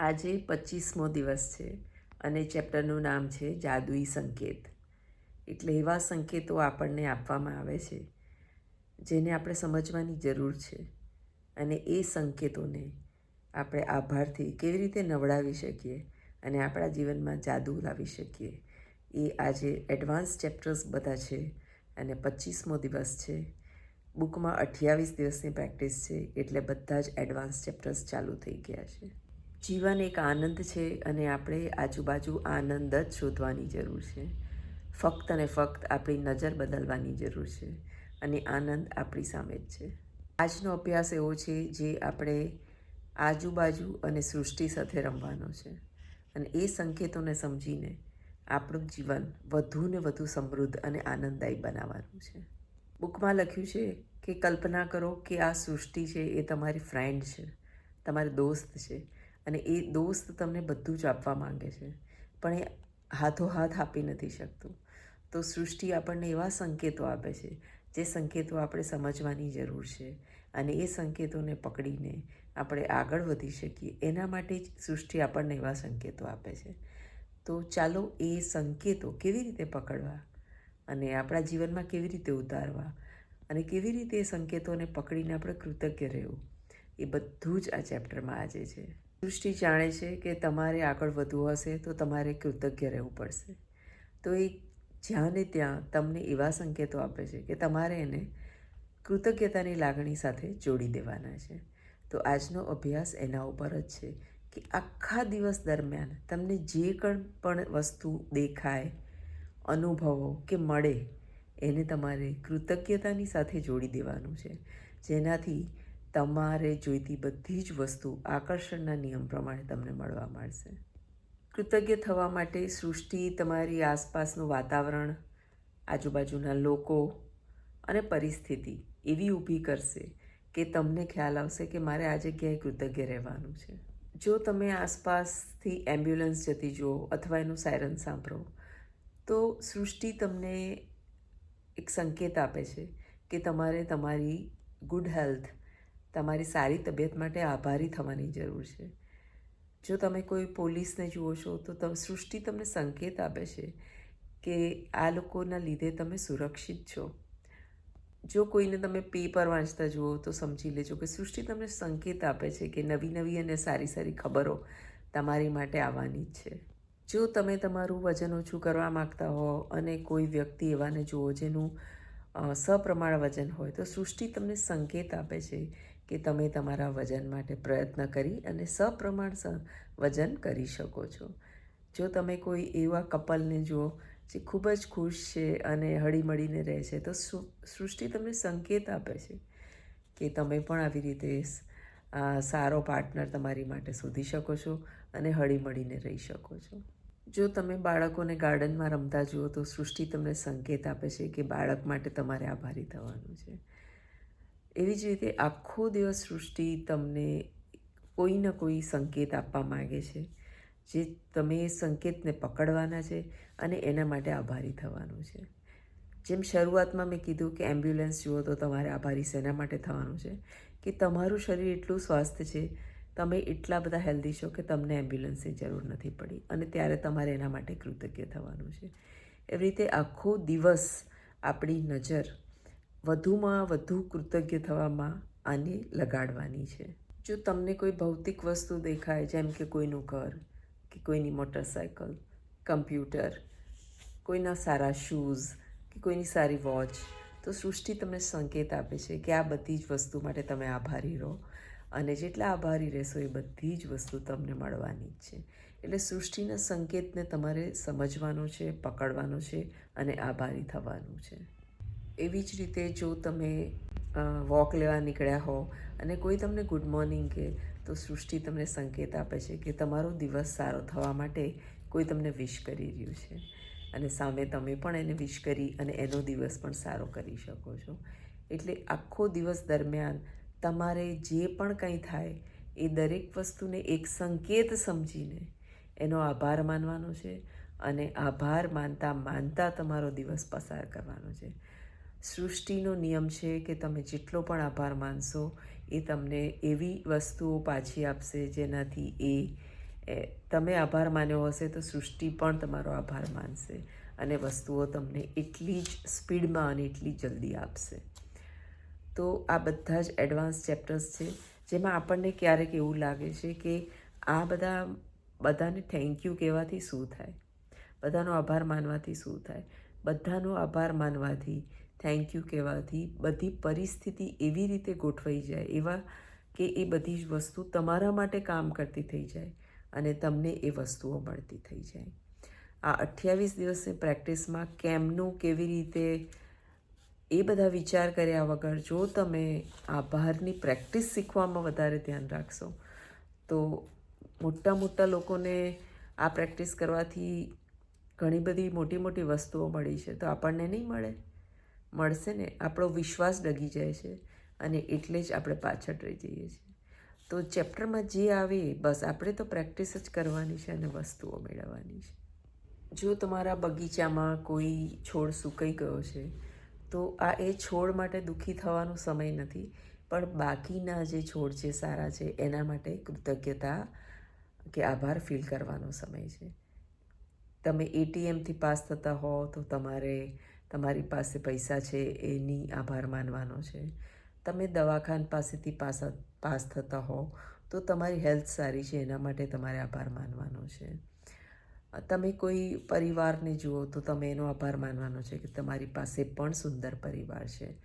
આજે પચીસમો દિવસ છે અને ચેપ્ટરનું નામ છે જાદુઈ સંકેત. એટલે એવા સંકેતો આપણને આપવામાં આવે છે, જેને આપણે સમજવાની જરૂર છે અને એ સંકેતોને આપણે આભારથી કેવી રીતે નવડાવી શકીએ અને આપણા જીવનમાં જાદુ લાવી શકીએ. એ આજે એડવાન્સ ચેપ્ટર્સ બધા છે અને પચીસમો દિવસ છે. બુકમાં અઠ્યાવીસ દિવસની પ્રેક્ટિસ છે એટલે બધા જ એડવાન્સ ચેપ્ટર્સ ચાલુ થઈ ગયા છે. જીવન એક આનંદ છે અને આપણે આજુબાજુ આનંદ જ શોધવાની જરૂર છે. ફક્ત અને ફક્ત આપણી નજર બદલવાની જરૂર છે અને આનંદ આપણી સામે જ છે. આજનો અભ્યાસ એવો છે જે આપણે આજુબાજુ અને સૃષ્ટિ સાથે રમવાનો છે અને એ સંકેતોને સમજીને આપણું જીવન વધુ ને વધુ સમૃદ્ધ અને આનંદદાયી બનાવવાનું છે. બુકમાં લખ્યું છે કે કલ્પના કરો કે આ સૃષ્ટિ છે એ તમારી ફ્રેન્ડ છે, તમારો દોસ્ત છે અને એ દોસ્ત તમને બધું જ આપવા માંગે છે. પણ એ હાથો હાથ આપી નથી શકતું. તો સૃષ્ટિ આપણને એવા સંકેતો આપે છે, જે સંકેતો આપણે સમજવાની જરૂર છે અને એ સંકેતોને પકડીને આપણે આગળ વધી શકીએ. એના માટે જ સૃષ્ટિ આપણને એવા સંકેતો આપે છે. તો ચાલો એ સંકેતો કેવી રીતે પકડવા અને આપણા જીવનમાં કેવી રીતે ઉતારવા અને કેવી રીતે એ સંકેતોને પકડીને આપણે કૃતજ્ઞ રહેવું, એ બધું જ આ ચેપ્ટરમાં આજે છે. સૃષ્ટિ જાણે છે કે તમારે આગળ વધવું હશે, તો તમારે કૃતજ્ઞ રહેવું પડશે. તો એ જ્યાં ને ત્યાં તમને એવા સંકેતો આપે છે કે તમારે એને કૃતજ્ઞતાની લાગણી સાથે જોડી દેવાના છે. તો આજનો અભ્યાસ એના ઉપર જ છે કે આખા દિવસ દરમિયાન તમને જે પણ વસ્તુ દેખાય, અનુભવો કે મળે, એને તમારે કૃતજ્ઞતાની સાથે જોડી દેવાનું છે. જેનાથી તમારે જોઈતી બધી જ વસ્તુ આકર્ષણના નિયમ પ્રમાણે તમને મળવા મળશે. કૃતજ્ઞ થવા માટે સૃષ્ટિ, તમારી આસપાસનું વાતાવરણ, આજુબાજુના લોકો અને પરિસ્થિતિ એવી ઊભી કરશે કે તમને ખ્યાલ આવશે કે મારે આ જગ્યાએ કૃતજ્ઞ રહેવાનું છે. જો તમે આસપાસથી એમ્બ્યુલન્સ જતી જુઓ અથવા એનું સાયરન સાંભળો, તો સૃષ્ટિ તમને એક સંકેત આપે છે કે તમારે તમારી ગુડ હેલ્થ તમારી સારી તબિયત માટે આભારી થવાની જરૂર છે. જો તમે કોઈ પોલીસને જુઓ છો, તો સૃષ્ટિ તમને સંકેત આપે છે કે આ લોકોના લીધે તમે સુરક્ષિત છો. જો કોઈને તમે પેપર વાંચતા જુઓ, તો સમજી લેજો કે સૃષ્ટિ તમને સંકેત આપે છે કે નવી નવી અને સારી સારી ખબરો તમારી માટે આવવાની જ છે. જો તમે તમારું વજન ઓછું કરવા માગતા હો અને કોઈ વ્યક્તિ એવાને જુઓ જેનું સપ્રમાણ વજન હોય, તો સૃષ્ટિ તમને સંકેત આપે છે કે તમે તમારા વજન માટે પ્રયત્ન કરી અને સપ્રમાણ વજન કરી શકો છો. જો તમે કોઈ એવા કપલને જુઓ જે ખૂબ જ ખુશ છે અને હળીમળીને રહે છે, તો સૃષ્ટિ તમને સંકેત આપે છે કે તમે પણ આવી રીતે સારો પાર્ટનર તમારી માટે શોધી શકો છો અને હળીમળીને રહી શકો છો. જો તમે બાળકોને ગાર્ડનમાં રમતા જુઓ, તો સૃષ્ટિ તમને સંકેત આપે છે કે બાળક માટે તમારે આભારી થવાનું છે. એવી જ રીતે આખો દિવસ સૃષ્ટિ તમને કોઈ ને કોઈ સંકેત આપવા માગે છે, જે તમે એ સંકેતને પકડવાના છે અને એના માટે આભારી થવાનું છે. જેમ શરૂઆતમાં મેં કીધું કે એમ્બ્યુલન્સ જુઓ તો તમારે આભારી શેના માટે થવાનું છે? કે તમારું શરીર એટલું સ્વાસ્થ્ય છે, તમે એટલા બધા હેલ્ધી છો કે તમને એમ્બ્યુલન્સની જરૂર નથી પડી અને ત્યારે તમારે એના માટે કૃતજ્ઞ થવાનું છે. એવી રીતે આખો દિવસ આપણી નજર વધુમાં વધુ કૃતજ્ઞ થવામાં આને લગાડવાની છે. જો તમને કોઈ ભૌતિક વસ્તુ દેખાય, જેમ કે કોઈનું ઘર, કે કોઈની મોટરસાયકલ, કમ્પ્યુટર, કોઈના સારા શૂઝ કે કોઈની સારી વોચ તો સૃષ્ટિ તમને સંકેત આપે છે કે આ બધી જ વસ્તુ માટે તમે આભારી રહો. અને જેટલા આભારી રહેશો એ બધી જ વસ્તુ તમને મળવાની જ છે. એટલે સૃષ્ટિના સંકેતને તમારે સમજવાનો છે, પકડવાનો છે અને આભારી થવાનું છે. એવી જ રીતે જો તમે વોક લેવા નીકળ્યા હો અને કોઈ તમને ગુડ મોર્નિંગ કહે તો સૃષ્ટિ તમને સંકેત આપે છે કે તમારો દિવસ સારો થવા માટે કોઈ તમને વિશ કરી રહ્યું છે. અને સામે તમે પણ એને વિશ કરી અને એનો દિવસ પણ સારો કરી શકો છો. એટલે આખો દિવસ દરમિયાન તમારે જે પણ કંઈ થાય, એ દરેક વસ્તુને એક સંકેત સમજીને એનો આભાર માનવાનો છે અને આભાર માનતા માનતા તમારો દિવસ પસાર કરવાનો છે. સૃષ્ટિનો નિયમ છે કે તમે જેટલો પણ આભાર માનશો, એ તમને એવી વસ્તુઓ પાછી આપશે જેનાથી એ તમે આભાર માન્યો હશે તો સૃષ્ટિ પણ તમારો આભાર માનશે અને વસ્તુઓ તમને એટલી જ સ્પીડમાં અને એટલી જલ્દી આપશે. તો આ બધા જ એડવાન્સ ચેપ્ટર્સ છે, જેમાં આપણને ક્યારેક એવું લાગે છે કે આ બધા, બધાને થેન્ક યુ કહેવાથી શું થાય? બધાનો આભાર માનવાથી શું થાય? બધાનો આભાર માનવાથી થેન્ક યુ કહેવાથી બધી પરિસ્થિતિ એવી રીતે ગોઠવાઈ જાય એવા કે એ બધી જ વસ્તુ તમારા માટે કામ કરતી થઈ જાય અને તમને એ વસ્તુઓ મળતી થઈ જાય. આ અઠ્યાવીસ દિવસની પ્રેક્ટિસમાં કેમનું કેવી રીતે એ બધા વિચાર કર્યા વગર જો તમે આભારની પ્રેક્ટિસ શીખવામાં વધારે ધ્યાન રાખશો, તો મોટા મોટા લોકોને આ પ્રેક્ટિસ કરવાથી ઘણી બધી મોટી મોટી વસ્તુઓ મળી છે તો આપણને નહીં મળે? મળશે ને, આપણો વિશ્વાસ ડગી જાય છે અને એટલે જ આપણે પાછળ રહી જઈએ છીએ. તો ચેપ્ટરમાં જે આવે, બસ આપણે તો પ્રેક્ટિસ જ કરવાની છે અને વસ્તુઓ મેળવવાની છે. જો તમારા બગીચામાં કોઈ છોડ સુકાઈ ગયો છે, તો આ એ છોડ માટે દુઃખી થવાનો સમય નથી, પણ બાકીના જે છોડ છે સારા છે, એના માટે કૃતજ્ઞતા કે આભાર ફીલ કરવાનો સમય છે. તમે એટીએમથી પાસ થતા હો તો તમારે તમારી પાસે પૈસા છે, એની આભાર માનવાનો છે. તમે દવાખાન પાસેથી પાસ પાસ થતા હો, તો તમારી હેલ્થ સારી છે, એના માટે તમારે આભાર માનવાનો છે. તમે કોઈ પરિવારને જુઓ, તો તમે એનો આભાર માનવાનો છે કે તમારી પાસે પણ સુંદર પરિવાર છે.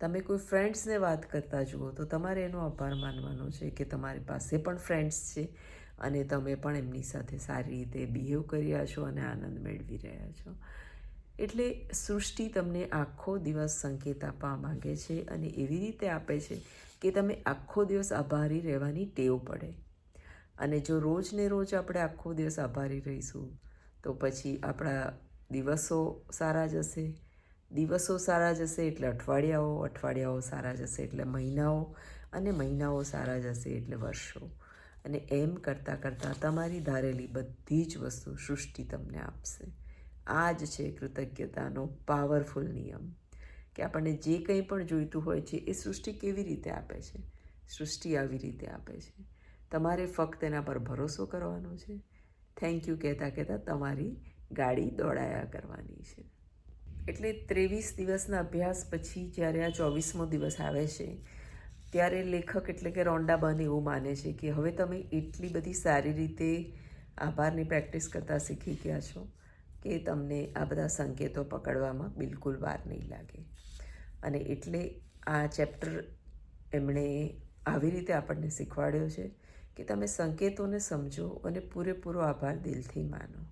તમે કોઈ ફ્રેન્ડ્સને વાત કરતા જુઓ, તો તમારે એનો આભાર માનવાનો છે કે તમારી પાસે પણ ફ્રેન્ડ્સ છે અને તમે પણ એમની સાથે સારી રીતે બિહેવ કરી રહ્યા છો અને આનંદ મેળવી રહ્યા છો. એટલે સૃષ્ટિ તમને આખો દિવસ સંકેત આપવા માગે છે અને એવી રીતે આપે છે કે તમે આખો દિવસ આભારી રહેવાની ટેવ પડે. અને જો રોજ ને રોજ આપણે આખો દિવસ આભારી રહીશું, તો પછી આપણા દિવસો સારા જશે. દિવસો સારા જશે એટલે અઠવાડિયાઓ અઠવાડિયાઓ સારા જશે એટલે મહિનાઓ, અને મહિનાઓ સારા જશે એટલે વર્ષો. અને એમ કરતાં કરતાં તમારી ધારેલી બધી જ વસ્તુ સૃષ્ટિ તમને આપશે. આ જ છે કૃતજ્ઞતાનો પાવરફુલ નિયમ કે આપણને જે કંઈ પણ જોઈતું હોય છે એ સૃષ્ટિ કેવી રીતે આપે છે? સૃષ્ટિ આવી રીતે આપે છે. તમારે ફક્ત એના પર ભરોસો કરવાનો છે. થેન્ક યુ કહેતા કહેતા તમારી ગાડી દોડાયા કરવાની છે. એટલે ત્રેવીસ દિવસના અભ્યાસ પછી જ્યારે આ ચોવીસમો દિવસ આવે છે, ત્યારે લેખક એટલે કે રોન્ડાબાન એવું માને છે કે હવે તમે એટલી બધી સારી રીતે આભારની પ્રેક્ટિસ કરતાં શીખી ગયા છો. કે તમને આ બધા સંકેતો પકડવામાં બિલકુલ વાર નહીં લાગે. અને એટલે આ ચેપ્ટર એમણે આવી રીતે આપણને શીખવાડ્યો છે કે તમે સંકેતોને સમજો અને પૂરેપૂરો આભાર દિલથી માનો.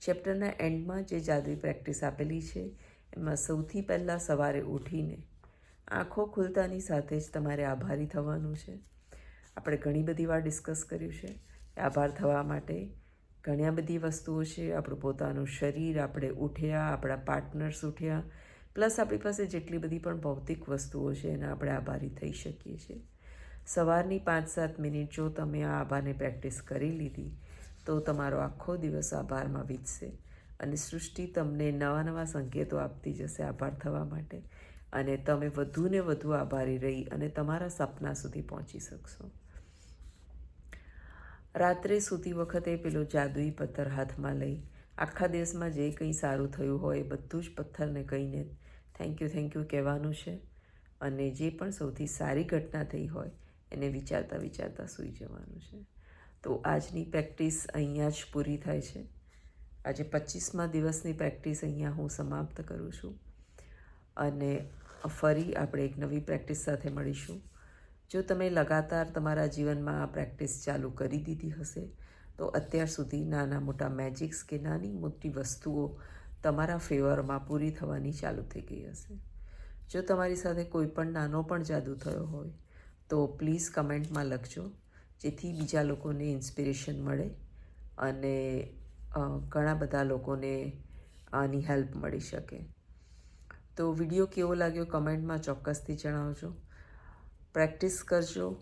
ચેપ્ટરના એન્ડમાં જે જાદુઈ પ્રેક્ટિસ આપેલી છે, એમાં સૌથી પહેલાં સવારે ઉઠીને આંખો ખુલતાની સાથે જ તમારે આભારી થવાનું છે. આપણે ઘણી બધી વાર ડિસ્કસ કર્યું છે આભાર થવા માટે ઘણી બધી વસ્તુઓ છે. આપણું પોતાનું શરીર, આપણે ઉઠ્યા, આપણા પાર્ટનર્સ ઉઠ્યા પ્લસ આપણી પાસે જેટલી બધી પણ ભૌતિક વસ્તુઓ છે, એના આપણે આભારી થઈ શકીએ છીએ. સવારની પાંચ સાત મિનિટ જો તમે આ આભારને પ્રેક્ટિસ કરી લીધી, તો તમારો આખો દિવસ આભારમાં વીતશે અને સૃષ્ટિ તમને નવા નવા સંકેતો આપતી જશે આભાર થવા માટે અને તમે વધુને વધુ આભારી રહી અને તમારા સપના સુધી પહોંચી શકશો. રાત્રે સૂતી વખતે પેલો જાદુઈ પથ્થર હાથમાં લઈ આખા દિવસમાં જે કંઈ સારું થયું હોય એ બધું જ પથ્થરને કહીને થેન્ક યુ થેન્ક યુ કહેવાનું છે. અને જે પણ સૌથી સારી ઘટના થઈ હોય એને વિચારતા વિચારતા સૂઈ જવાનું છે. તો આજની પ્રેક્ટિસ અહીંયા જ પૂરી થાય છે. આજે પચીસમા દિવસની પ્રેક્ટિસ અહીંયા હું સમાપ્ત કરું છું. અને ફરી આપણે એક નવી પ્રેક્ટિસ સાથે મળીશું. જો તમે લગાતાર તમારા જીવનમાં આ પ્રેક્ટિસ ચાલુ કરી દીધી હશે, તો અત્યાર સુધી નાના મોટા મેજિક્સ કે નાની મોટી વસ્તુઓ તમારા ફેવરમાં પૂરી થવાની ચાલુ થઈ ગઈ હશે. જો તમારી સાથે કોઈ પણ નાનો પણ જાદુ થયો હોય, તો પ્લીઝ કમેન્ટમાં લખજો, જેથી બીજા લોકોને ઇન્સ્પિરેશન મળે અને ઘણા બધા લોકોને આની હેલ્પ મળી શકે. તો વીડિયો કેવો લાગ્યો કમેન્ટમાં ચોક્કસથી જણાવજો. પ્રેક્ટિસ કરજો,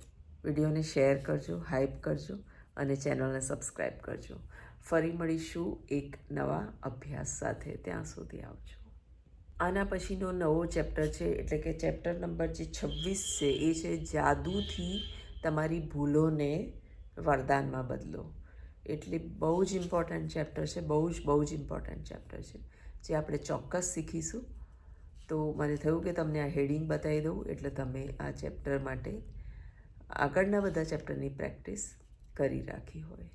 વિડીયોને શેર કરજો, હાઇપ કરજો અને ચેનલને સબસ્ક્રાઈબ કરજો. ફરી મળીશું એક નવા અભ્યાસ સાથે. ત્યાં સુધી આવજો. આના પછીનો નવો ચેપ્ટર છે, એટલે કે ચેપ્ટર નંબર જે છવ્વીસ છે, એ છે જાદુથી તમારી ભૂલોને વરદાનમાં બદલો. એટલે બહુ જ ઇમ્પોર્ટન્ટ ચેપ્ટર છે, બહુ જ બહુ જ ઇમ્પોર્ટન્ટ ચેપ્ટર છે. જે આપણે ચોક્કસ શીખીશું. તો મને થયું કે તમને આ હેડિંગ બતાવી દઉં, એટલે તમે આ ચેપ્ટર માટે આગળના બધા ચેપ્ટરની પ્રેક્ટિસ કરી રાખી હોય.